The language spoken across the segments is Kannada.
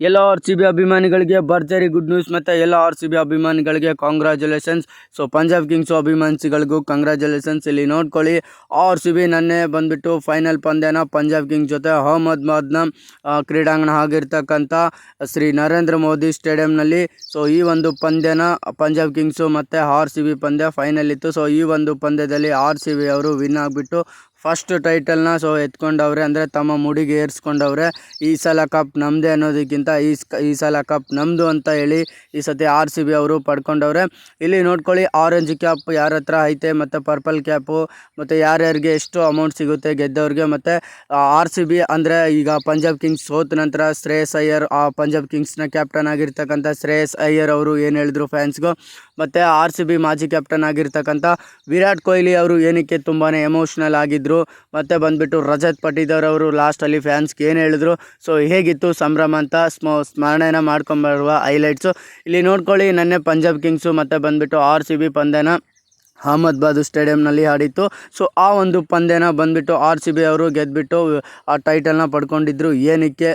ಎಲ್ಲ ಆರ್ ಸಿ ಬಿ ಅಭಿಮಾನಿಗಳಿಗೆ ಭರ್ಜರಿ ಗುಡ್ ನ್ಯೂಸ್ ಮತ್ತು ಎಲ್ಲ ಆರ್ ಸಿ ಬಿ ಅಭಿಮಾನಿಗಳಿಗೆ ಕಾಂಗ್ರ್ಯಾಚುಲೇಷನ್ಸ್ ಸೊ ಪಂಜಾಬ್ ಕಿಂಗ್ಸು ಅಭಿಮಾನಿಗಳಿಗೂ ಕಂಗ್ರ್ಯಾಚುಲೇಷನ್ಸ್ ಇಲ್ಲಿ ನೋಡ್ಕೊಳ್ಳಿ ಆರ್ ಸಿ ಬಿ ನನ್ನೆ ಬಂದುಬಿಟ್ಟು ಫೈನಲ್ ಪಂದ್ಯನ ಪಂಜಾಬ್ ಕಿಂಗ್ಸ್ ಜೊತೆ ಅಹಮದಾಬಾದ್ನ ಕ್ರೀಡಾಂಗಣ ಆಗಿರ್ತಕ್ಕಂಥ ಶ್ರೀ ನರೇಂದ್ರ ಮೋದಿ ಸ್ಟೇಡಿಯಂನಲ್ಲಿ. ಸೊ ಈ ಒಂದು ಪಂದ್ಯನ ಪಂಜಾಬ್ ಕಿಂಗ್ಸು ಮತ್ತು ಆರ್ ಸಿ ಬಿ ಪಂದ್ಯ ಫೈನಲ್ ಇತ್ತು. ಸೊ ಈ ಒಂದು ಪಂದ್ಯದಲ್ಲಿ ಆರ್ ಸಿ ಬಿ ಅವರು ವಿನ್ ಆಗಿಬಿಟ್ಟು ಫಸ್ಟ್ ಟೈಟಲ್ನ ಸೊ ಎತ್ಕೊಂಡವ್ರೆ, ಅಂದರೆ ತಮ್ಮ ಮುಡಿಗೆ ಏರಿಸ್ಕೊಂಡವ್ರೆ, ಈ ಸಲ ಕಪ್ ನಮ್ಮದೇ ಅನ್ನೋದಕ್ಕಿಂತ ಈ ಈ ಸಲ ಕಪ್ ನಮ್ಮದು ಅಂತ ಹೇಳಿ ಈ ಸತಿ ಆರ್ ಸಿ ಬಿ ಅವರು ಪಡ್ಕೊಂಡವ್ರೆ. ಇಲ್ಲಿ ನೋಡ್ಕೊಳ್ಳಿ ಆರೆಂಜ್ ಕ್ಯಾಪ್ ಯಾರ ಹತ್ರ ಐತೆ, ಮತ್ತು ಪರ್ಪಲ್ ಕ್ಯಾಪು ಮತ್ತು ಯಾರ್ಯಾರಿಗೆ ಎಷ್ಟು ಅಮೌಂಟ್ ಸಿಗುತ್ತೆ ಗೆದ್ದವ್ರಿಗೆ, ಮತ್ತು ಆರ್ ಸಿ ಬಿ ಅಂದರೆ ಈಗ ಪಂಜಾಬ್ ಕಿಂಗ್ಸ್ ಸೋತ ನಂತರ ಶ್ರೇಯಸ್ ಅಯ್ಯರ್, ಆ ಪಂಜಾಬ್ ಕಿಂಗ್ಸ್ನ ಕ್ಯಾಪ್ಟನ್ ಆಗಿರ್ತಕ್ಕಂಥ ಶ್ರೇಯಸ್ ಅಯ್ಯರ್ ಅವರು ಏನು ಹೇಳಿದ್ರು ಫ್ಯಾನ್ಸ್ಗೂ ಮತ್ತು ಆರ್ ಸಿ ಬಿ ಮಾಜಿ ಕ್ಯಾಪ್ಟನ್ ಆಗಿರ್ತಕ್ಕಂಥ ವಿರಾಟ್ ಕೊಹ್ಲಿ ಅವರು ಏನಕ್ಕೆ ತುಂಬಾ ಎಮೋಷ್ನಲ್ ಆಗಿದ್ದರು ಮತ್ತು ಬಂದುಬಿಟ್ಟು ರಜತ್ ಪಟಿದಾರ್ ಅವರು ಲಾಸ್ಟಲ್ಲಿ ಫ್ಯಾನ್ಸ್ಗೆ ಏನು ಹೇಳಿದ್ರು, ಸೊ ಹೇಗಿತ್ತು ಸಂಭ್ರಮ ಅಂತ ಸ್ಮ, ಸ್ಮರಣೆನ ಮಾಡ್ಕೊಂಬರುವ ಹೈಲೈಟ್ಸು. ಇಲ್ಲಿ ನೋಡ್ಕೊಳ್ಳಿ, ನೆನ್ನೆ ಪಂಜಾಬ್ ಕಿಂಗ್ಸು ಮತ್ತು ಬಂದುಬಿಟ್ಟು ಆರ್ ಸಿ ಬಿ ಪಂದ್ಯನ. ಅಹಮದಾಬಾದ್ ಸ್ಟೇಡಿಯಂನಲ್ಲಿ ಆಡಿತ್ತು. ಸೊ, ಆ ಒಂದು ಪಂದ್ಯನ ಬಂದುಬಿಟ್ಟು ಆರ್ ಸಿ ಬಿ ಅವರು ಗೆದ್ದುಬಿಟ್ಟು ಆ ಟೈಟಲ್ನ ಪಡ್ಕೊಂಡಿದ್ರು. ಏನಕ್ಕೆ?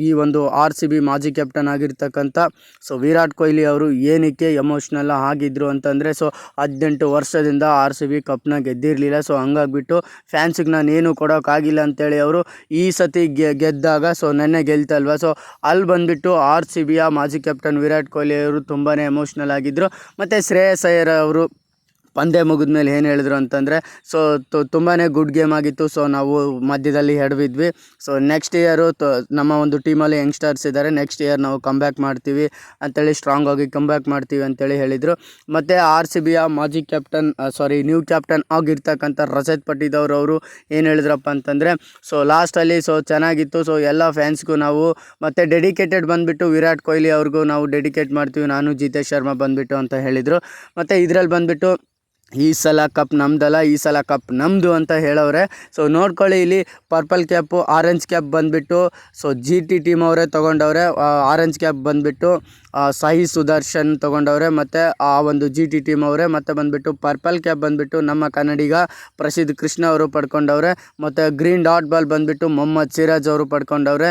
ಈ ಒಂದು ಆರ್ ಸಿ ಬಿ ಮಾಜಿ ಕ್ಯಾಪ್ಟನ್ ಆಗಿರ್ತಕ್ಕಂಥ, ಸೊ, ವಿರಾಟ್ ಕೊಹ್ಲಿ ಅವರು ಏನಕ್ಕೆ ಎಮೋಷ್ನಲ್ ಆಗಿದ್ರು ಅಂತಂದರೆ, ಸೊ, ಹದಿನೆಂಟು ವರ್ಷದಿಂದ ಆರ್ ಸಿ ಬಿ ಕಪ್ನ ಗೆದ್ದಿರಲಿಲ್ಲ. ಸೊ, ಹಂಗಾಗ್ಬಿಟ್ಟು ಫ್ಯಾನ್ಸಿಗೆ ನಾನು ಏನು ಕೊಡೋಕ್ಕಾಗಿಲ್ಲ ಅಂತೇಳಿ ಅವರು ಈ ಸತಿ ಗೆದ್ದಾಗ, ಸೊ, ನೆನ್ನೆ ಗೆಲ್ತಲ್ವ? ಸೊ, ಅಲ್ಲಿ ಬಂದುಬಿಟ್ಟು ಆರ್ ಸಿ ಬಿಯ ಮಾಜಿ ಕ್ಯಾಪ್ಟನ್ ವಿರಾಟ್ ಕೊಹ್ಲಿ ಅವರು ತುಂಬಾ ಎಮೋಷ್ನಲ್ ಆಗಿದ್ದರು ಮತ್ತು ಶ್ರೇಯಸ್ ಅಯ್ಯರ್ ಅವರು ಪಂದ್ಯ ಮುಗಿದ ಮೇಲೆ ಏನು ಹೇಳಿದ್ರು ಅಂತಂದರೆ ಸೊ ತುಂಬಾ ಗುಡ್ ಗೇಮ್ ಆಗಿತ್ತು ಸೊ ನಾವು ಮಧ್ಯದಲ್ಲಿ ಎಡವಿದ್ವಿ ಸೊ ನೆಕ್ಸ್ಟ್ ಇಯರು ನಮ್ಮ ಒಂದು ಟೀಮಲ್ಲಿ ಯಂಗ್ಸ್ಟರ್ಸ್ ಇದ್ದಾರೆ ನೆಕ್ಸ್ಟ್ ಇಯರ್ ನಾವು ಕಮ್ಬ್ಯಾಕ್ ಮಾಡ್ತೀವಿ ಅಂತೇಳಿ ಸ್ಟ್ರಾಂಗ್ ಆಗಿ ಕಮ್ಬ್ಯಾಕ್ ಮಾಡ್ತೀವಿ ಅಂತೇಳಿ ಹೇಳಿದರು. ಮತ್ತು ಆರ್ ಸಿ ಬಿಯ ಮಾಜಿ ಕ್ಯಾಪ್ಟನ್ ಸಾರಿ ನ್ಯೂ ಕ್ಯಾಪ್ಟನ್ ಆಗಿರ್ತಕ್ಕಂಥ ರಜತ್ ಪಟ್ಟಿದವ್ರು ಅವರು ಏನು ಹೇಳಿದ್ರಪ್ಪ ಅಂತಂದರೆ ಸೊ ಲಾಸ್ಟಲ್ಲಿ ಸೊ ಚೆನ್ನಾಗಿತ್ತು ಸೊ ಎಲ್ಲ ಫ್ಯಾನ್ಸ್ಗೂ ನಾವು, ಮತ್ತು ಡೆಡಿಕೇಟೆಡ್ ಬಂದುಬಿಟ್ಟು ವಿರಾಟ್ ಕೊಹ್ಲಿ ಅವ್ರಿಗೂ ನಾವು ಡೆಡಿಕೇಟ್ ಮಾಡ್ತೀವಿ, ನಾನು ಜಿತೇಶ್ ಶರ್ಮಾ ಬಂದುಬಿಟ್ಟು ಅಂತ ಹೇಳಿದರು. ಮತ್ತು ಇದರಲ್ಲಿ ಬಂದುಬಿಟ್ಟು ಈ ಸಲ ಕಪ್ ನಮ್ಮದಲ್ಲ ಈ ಸಲ ಕಪ್ ನಮ್ಮದು ಅಂತ ಹೇಳವ್ರೆ. ಸೊ ನೋಡ್ಕೊಳ್ಳಿ ಇಲ್ಲಿ ಪರ್ಪಲ್ ಕ್ಯಾಪು ಆರೆಂಜ್ ಕ್ಯಾಪ್ ಬಂದುಬಿಟ್ಟು ಸೊ ಜಿ ಟಿ ಟೀಮ್ ಅವರೇ ತೊಗೊಂಡವ್ರೆ ಆರೆಂಜ್ ಕ್ಯಾಪ್ ಬಂದುಬಿಟ್ಟು ಸಾಯಿ ಸುದರ್ಶನ್ ತೊಗೊಂಡವ್ರೆ, ಮತ್ತು ಆ ಒಂದು ಜಿ ಟಿ ಟೀಮ್ ಅವರೇ, ಮತ್ತು ಬಂದುಬಿಟ್ಟು ಪರ್ಪಲ್ ಕ್ಯಾಪ್ ಬಂದುಬಿಟ್ಟು ನಮ್ಮ ಕನ್ನಡಿಗ ಪ್ರಸಿದ್ಧ ಕೃಷ್ಣ ಅವರು ಪಡ್ಕೊಂಡವ್ರೆ, ಮತ್ತು ಗ್ರೀನ್ ಡಾಟ್ ಬಾಲ್ ಬಂದುಬಿಟ್ಟು ಮೊಹಮ್ಮದ್ ಸಿರಾಜ್ ಅವರು ಪಡ್ಕೊಂಡವ್ರೆ.